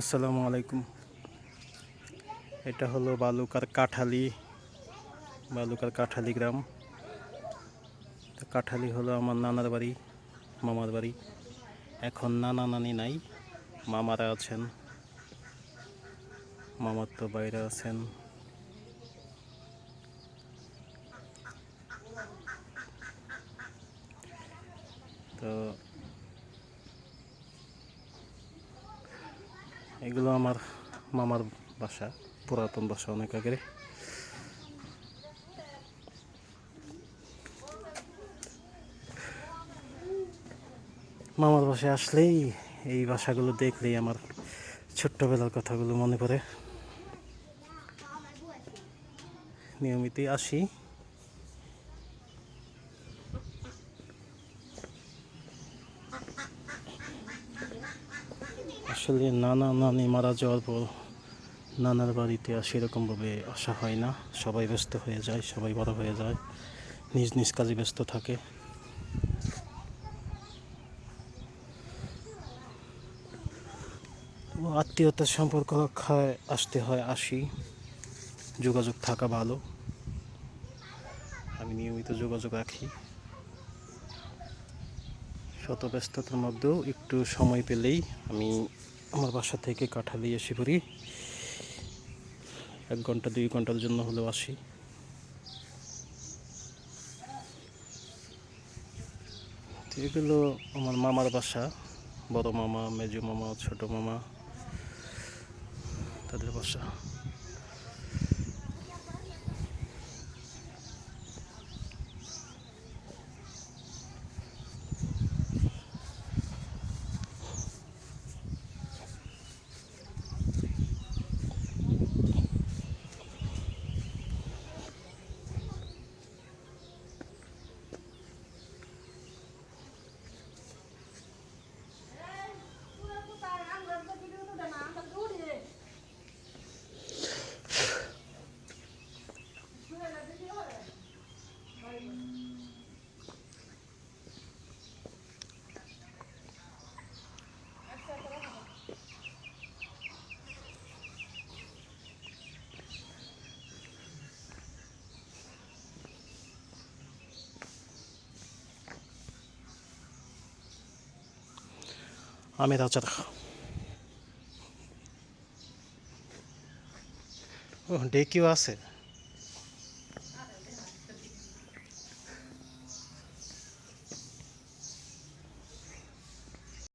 আসসালামু আলাইকুম। এটা হলো বালুকার কাঠালি বালুকার কাঠালি গ্রাম। কাঠালি হলো আমার নানার বাড়ি, মামার বাড়ি। এখন নানা নানি নাই, মামারা আছেন, মামার তো বাইরে আছেন। তো এগুলো আমার মামার বাসা, পুরাতন বাসা অনেক আগের। মামার বাসায় আসলেই এই বাসাগুলো দেখলেই আমার ছোট্টবেলার কথাগুলো মনে পড়ে। নিয়মিতই আসি। আসলে নানা নানি মারা যাওয়ার পর নানার বাড়িতে আর সেরকমভাবে আসা হয় না। সবাই ব্যস্ত হয়ে যায়, সবাই বড় হয়ে যায়, নিজ নিজ কাজে ব্যস্ত থাকে। আত্মীয়তার সম্পর্ক রক্ষায় আসতে হয় আসি। যোগাযোগ থাকা ভালো। আমি নিয়মিত যোগাযোগ রাখি। শত ব্যস্ততার মধ্যেও একটু সময় পেলেই আমি আমার বাসা থেকে কাঠালি এসে পড়ি। এক ঘণ্টা, দুই ঘণ্টার জন্য হলেও আসি। এগুলো আমার মামার বাসা। বড় মামা, মেজু মামা, ছোট মামা, তাদের বাসা। 雨だっちゃった。うん、冷気は汗。